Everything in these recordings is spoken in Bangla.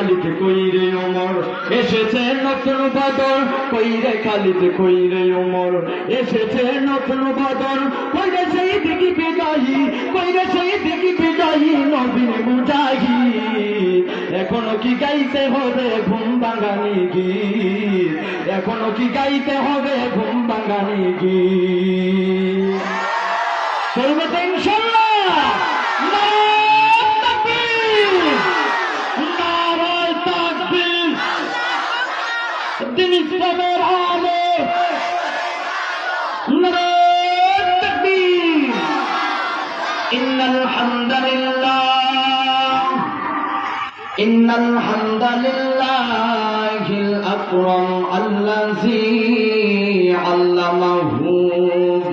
খালিদ কইরে ওমর। এসেছে নতুন বদল, কইরে খালিদ কইরে ওমর। এসেছে নতুন বদল, কইরে সেই দিকে বিজয়ী কইরে সেই দিকে বিজয়ী নবীন মুজাহি। এখনও কি গাইতে হবে ঘুম বাঙানি গীত? এখনও কি গাইতে হবে ঘুম বাঙানি গীত? إن الحمد لله إن الحمد لله الأكرم الذي علمه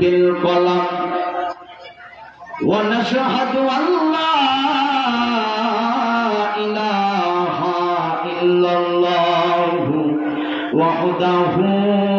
بالقلم ونشهد أن لا إله إلا الله وحده